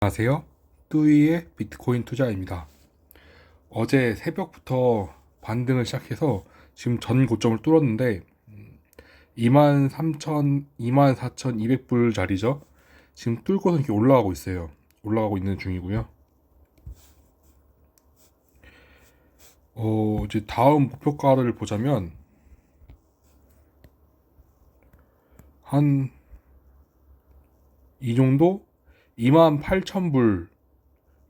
안녕하세요. 뚜이의 비트코인 투자입니다. 어제 새벽부터 반등을 시작해서 지금 전 고점을 뚫었는데 23,000, 24,200불 자리죠. 지금 뚫고서 이렇게 올라가고 있어요. 올라가고 있는 중이고요. 어, 이제 다음 목표가를 보자면 한 이 정도 28,000불,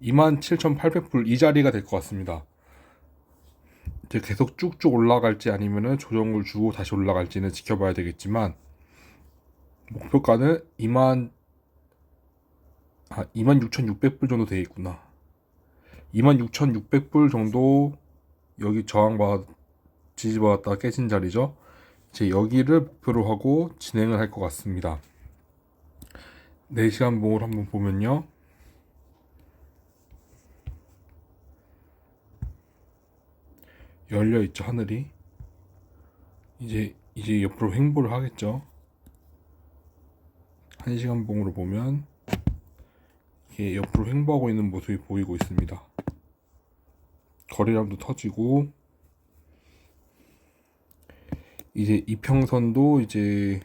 27,800불 이 자리가 될 것 같습니다. 이제 계속 쭉쭉 올라갈지 아니면은 조정을 주고 다시 올라갈지는 지켜봐야 되겠지만 목표가는 2만 아 26,600불 정도 되어 있구나. 26,600불 정도 여기 저항받 지지받았다가 깨진 자리죠. 이제 여기를 목표로 하고 진행을 할 것 같습니다. 4시간 봉을 한번 보면요. 열려 있죠, 하늘이. 이제, 이제 옆으로 횡보를 하겠죠. 1시간 봉으로 보면, 이게 옆으로 횡보하고 있는 모습이 보이고 있습니다. 거래량도 터지고, 이제 이평선도 이제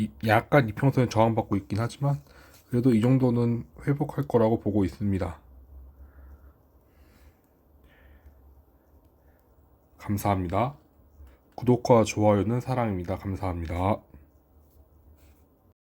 이- 약간 이평선에 저항받고 있긴 하지만 그래도 이 정도는 회복할 거라고 보고 있습니다. 감사합니다. 구독과 좋아요는 사랑입니다. 감사합니다.